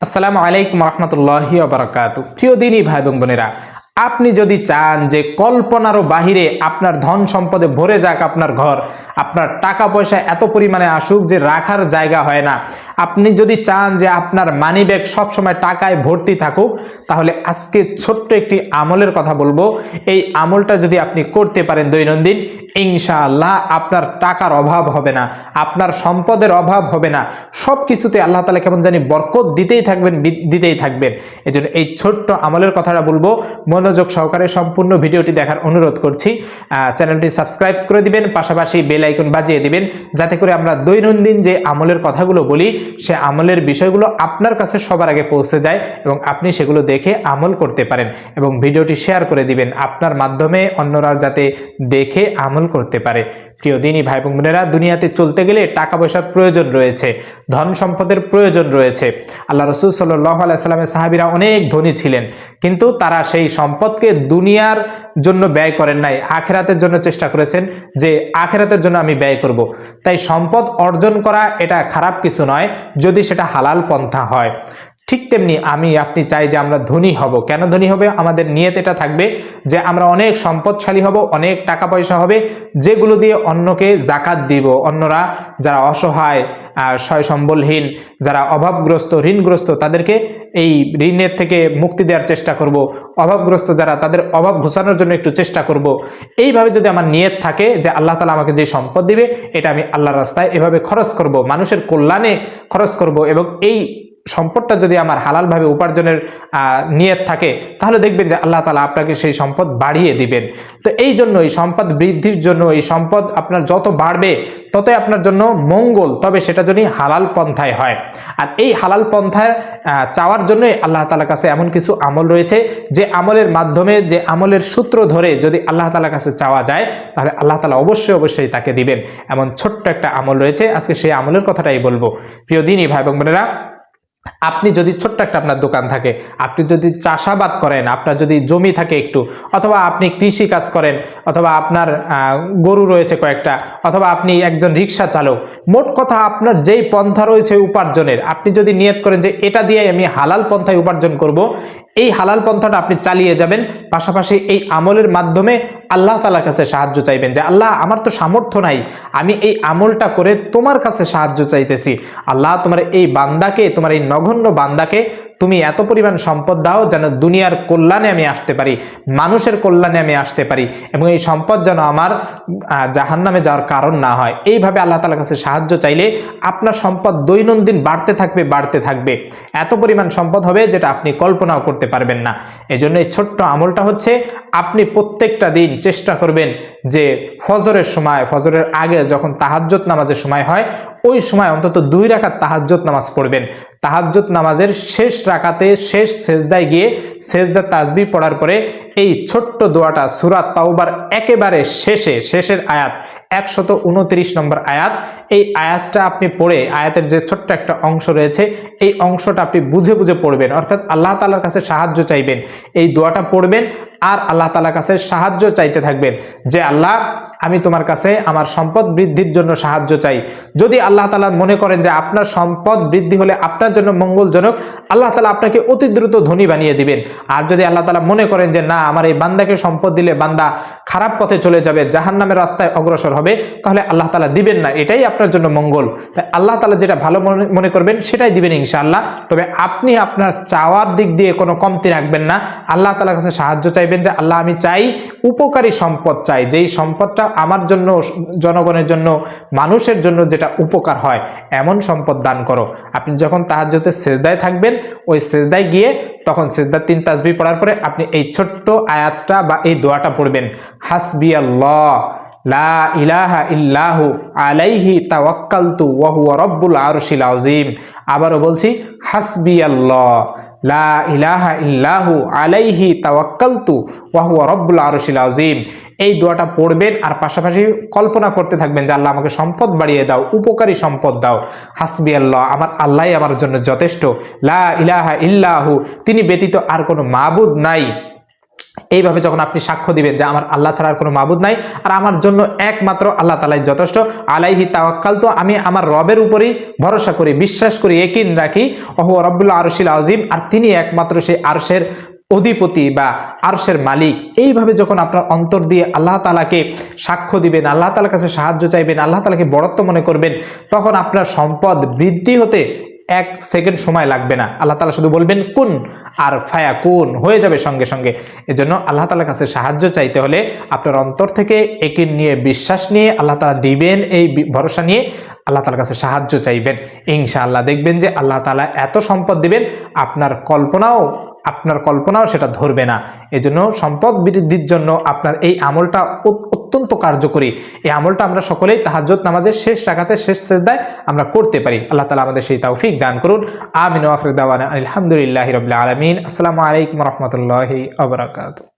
আসসালামু আলাইকুম রহমতুল্লাহি বারাকাত প্রিয় দিনই ভাই এবং বোনেরা আপনি যদি চান যে কল্পনারও বাহিরে আপনার ধন সম্পদে ভরে যাক আপনার ঘর, আপনার টাকা পয়সা এত পরিমাণে আসুক যে রাখার জায়গা হয় না। আপনি যদি চান যে আপনার মানি ব্যাগ সবসময় টাকায় ভর্তি থাকুক, তাহলে আজকে ছোট্ট একটি আমলের কথা বলব। এই আমলটা যদি আপনি করতে পারেন দৈনন্দিন, ইনশাআল্লাহ আপনার টাকার অভাব হবে না, আপনার সম্পদের অভাব হবে না। সব কিছুতে আল্লাহ তালা কেমন জানি বরকত দিতেই থাকবেন দিতেই থাকবেন। এই এই ছোট্ট আমলের কথাটা বলব। মনোযোগ সহকারে সম্পূর্ণ ভিডিওটি দেখার অনুরোধ করছি। চ্যানেলটি সাবস্ক্রাইব করে দিবেন, পাশাপাশি বেল আইকন বাজিয়ে দিবেন, যাতে করে আমরা দৈনন্দিন যে আমলের কথাগুলো বলি, সে আমলের বিষয়গুলো আপনার কাছে সবার আগে পৌঁছে যায় এবং আপনি সেগুলো দেখে আমল করতে পারেন এবং ভিডিওটি শেয়ার করে দিবেন। আপনার মাধ্যমে অন্যরা যাতে দেখে আমল করতে পারে। প্রিয় দিনী ভাই বোন বোনেরা, দুনিয়াতে চলতে গেলে টাকা পয়সার প্রয়োজন রয়েছে ধন সম্পদের প্রয়োজন রয়েছে আল্লাহ রসুল সাল্লাহ আলাইসাল্লামের সাহাবিরা অনেক ধনী ছিলেন, কিন্তু তারা সেই সম্পদকে দুনিয়ার জন্য ব্যয় করেন নাই, আখেরাতের জন্য চেষ্টা করেছেন যে আখেরাতের জন্য আমি ব্যয় করব। তাই সম্পদ অর্জন করা এটা খারাপ কিছু নয়, যদি সেটা হালাল পন্থা হয় ঠিক তেমনি আমি, আপনি চাই যে আমরা ধনী হব। কেন ধনী হবে? আমাদের নিয়ত এটা থাকবে যে আমরা অনেক সম্পদশালী হব, অনেক টাকা পয়সা হবে, যেগুলো দিয়ে অন্যকে জাকাত দিব। অন্যরা যারা অসহায় আর সয় সম্বলহীন যারা অভাবগ্রস্ত, ঋণগ্রস্ত, তাদেরকে এই ঋণের থেকে মুক্তি দেওয়ার চেষ্টা করব। অভাবগ্রস্ত যারা, তাদের অভাব ঘোষানোর জন্য একটু চেষ্টা করব। এইভাবে যদি আমার নিয়ত থাকে যে আল্লাহ তালা আমাকে যে সম্পদ দিবে, এটা আমি আল্লাহর রাস্তায় এভাবে খরচ করব। মানুষের কল্যাণে খরচ করব এবং এই সম্পদটা যদি আমার হালালভাবে উপার্জনের নিয়ত থাকে, তাহলে দেখবেন যে আল্লাহ তালা আপনাকে সেই সম্পদ বাড়িয়ে দিবেন। তো এই জন্য এই সম্পদ বৃদ্ধির জন্য, এই সম্পদ আপনার যত বাড়বে, ততই আপনার জন্য মঙ্গল, তবে সেটা যদি হালাল পন্থায় হয়। আর এই হালাল পন্থায় চাওয়ার জন্যই আল্লাহ তালার কাছে এমন কিছু আমল রয়েছে, যে আমলের মাধ্যমে, যে আমলের সূত্র ধরে যদি আল্লাহ তালার কাছে চাওয়া যায়, তাহলে আল্লাহ তালা অবশ্যই অবশ্যই তাকে দিবেন। এমন ছোট্ট একটা আমল রয়েছে, আজকে সেই আমলের কথাটাই বলব। প্রিয় দিনই ভাই বোনেরা আপনি যদি ছোট্ট একটা আপনার দোকান থাকে, আপনি যদি চাষাবাদ করেন, আপনার যদি জমি থাকে একটু, অথবা আপনি কৃষি কাজ করেন, অথবা আপনার গরু রয়েছে কয়েকটা, অথবা আপনি একজন রিক্সা চালক, মোট কথা আপনার যেই পন্থা রয়েছে উপার্জনের, আপনি যদি নিয়ত করেন যে এটা দিয়ে আমি হালাল পন্থায় উপার্জন করব এই হালাল পন্থাটা আপনি চালিয়ে যাবেন, পাশাপাশি এই আমলের মাধ্যমে আল্লাহ তালার কাছে সাহায্য চাইবেন যে, আল্লাহ, আমার তো সামর্থ্য নাই, আমি এই আমলটা করে তোমার কাছে সাহায্য চাইতেছি। আল্লাহ, তোমার এই বান্দাকে, তোমার এই নগণ্য বান্দাকে তুমি এত পরিমাণ সম্পদ দাও যেন দুনিয়ার কল্যাণে আমি আসতে পারি, মানুষের কল্যাণে আমি আসতে পারি এবং এই সম্পদ যেন আমার জাহান নামে যাওয়ার কারণ না হয়। এইভাবে আল্লাহ তালার কাছে সাহায্য চাইলে আপনার সম্পদ দৈনন্দিন বাড়তে থাকবে বাড়তে থাকবে। এত পরিমাণ সম্পদ হবে যেটা আপনি কল্পনাও করতে পারবেন না। এই জন্য এই ছোট্ট আমলটা হচ্ছে, আপনি প্রত্যেকটা দিন চেষ্টা করবেন যে ফজরের সময়, ফজরের আগে যখন তাহাজ্জত নামাজের সময় হয়, ওই সময় অন্তত দুই রাকাত তাহাজ্জত নামাজ পড়বেন। তাহাজ্জত নামাজের শেষ রাকাতে, শেষ সেজদায় গিয়ে সেজদা তাজবি পড়ার পরে এই ছোট্ট দোয়াটা সুরাত তাওবার একেবারে শেষে, শেষের আয়াত, একশত উনত্রিশ নম্বর আয়াত এই আয়াতটা আপনি পড়ে, আয়াতের যে ছোট্ট একটা অংশ রয়েছে, এই অংশটা আপনি বুঝে বুঝে পড়বেন। অর্থাৎ আল্লাহ তালার কাছে সাহায্য চাইবেন। এই দোয়াটা পড়বেন আর আল্লাহ তালার কাছে সাহায্য চাইতে থাকবেন যে, আল্লাহ, আমি তোমার কাছে আমার সম্পদ বৃদ্ধির জন্য সাহায্য চাই। যদি আল্লাহ তালা মনে করেন যে, আপনার সম্পদ বৃদ্ধি হলে আপনার জন্য মঙ্গলজনক, আল্লাহ তালা আপনাকে অতি দ্রুত ধনী বানিয়ে দিবেন। আর যদি আল্লাহ তালা মনে করেন যে, না, আমার এই বান্দাকে সম্পদ দিলে বান্দা খারাপ পথে চলে যাবে জাহান নামের রাস্তায় অগ্রসর হবে, তাহলে আল্লাহ তালা দিবেন না। এটাই আপনার জন্য মঙ্গল। তাই আল্লাহ তালা যেটা ভালো মনে- করবেন সেটাই দিবেন ইনশাআল্লাহ। তবে আপনি আপনার চাওয়ার দিক দিয়ে কোনো কমতি রাখবেন না। আল্লাহ তালার কাছে সাহায্য চাইবেন যে, আল্লাহ, আমি চাই উপকারী সম্পদ চাই। যেই সম্পদটা আমার জন্য, জনগণের জন্য, মানুষের জন্য যেটা উপকার হয়, এমন সম্পদ দান করো। আপনি যখন তাহাজ্জতে সেজদায় থাকবেন, ওই সেজদায় গিয়ে তখন সেজদার তিন তাসবি পড়ার পরে আপনি এই ছোট্ট আয়াতটা বা এই দোয়াটা পড়বেন। হাসবি আল্লাহ। লা ইলাহা ইল্লাহু আলাইহি তাওয়াক্কালতু ওয়া হুয়া রব্বুল আরশিল আযীম। আবারও বলছি হাসবি লা ইলাহা ইল্লাহু আলাইহি তাওয়াক্কালতু ওয়া হুয়া রব্বুল আরশিল আযীম। এই দোয়াটা পড়বেন আর পাশাপাশি কল্পনা করতে থাকবেন যে আল্লাহ আমাকে সম্পদ বাড়িয়ে দাও, উপকারী সম্পদ দাও। হাসবি আমার আল্লাহই আমার জন্য যথেষ্ট। লা ইলাহা ইল্লাহু, তিনি ব্যতীত আর কোনো মাবুদ নাই। এইভাবে যখন আপনি সাক্ষ্য দিবেন যে আমার আল্লাহ ছাড়া আর কোনো মাবুদ নাই, আর আমার জন্য একমাত্র আল্লাহ তালাই যথেষ্ট, আলাইহি তাওয়াক্কাল তো আমি আমার রবের উপরেই ভরসা করি, বিশ্বাস করি একিন রাখি, ওহ রব্বুল্লাহ আরশিল আজিম আর তিনি একমাত্র সেই আরশের অধিপতি বা আরশের মালিক। এইভাবে যখন আপনার অন্তর দিয়ে আল্লাহ তালাকে সাক্ষ্য দিবেন, আল্লাহ তালার কাছে সাহায্য চাইবেন, আল্লাহ তালাকে বড়ত্ব মনে করবেন, তখন আপনার সম্পদ বৃদ্ধি হতে এক সেকেন্ড সময় লাগবে না। আল্লাহ তালা শুধু বলবেন, কোন আর ফায়া কোন, হয়ে যাবে সঙ্গে সঙ্গে। এজন্য আল্লাহ তালার কাছে সাহায্য চাইতে হলে আপনার অন্তর থেকে একিন নিয়ে, বিশ্বাস নিয়ে আল্লাহ তালা দিবেন, এই ভরসা নিয়ে আল্লাহ তালার কাছে সাহায্য চাইবেন। ইনশাআল্লাহ দেখবেন যে আল্লাহ তালা এত সম্পদ দিবেন, আপনার কল্পনাও আপনার কল্পনাও সেটা ধরবে না। এজন্য সম্পদ বৃদ্ধির জন্য আপনার এই আমলটা অত্যন্ত কার্যকরী। এই আমলটা আমরা সকলেই তাহাজ্জত নামাজের শেষ রাখাতে শেষ শেষ দেয় আমরা করতে পারি। আল্লাহ তালা আমাদের সেই তৌফিক দান করুন। আমিন ওয়াফরদাওয়ানা আলহামদুলিল্লাহ রবিল্লা আলমিন। আসসালামু আলাইকুম রহমতুল্লাহি আবরাকাতু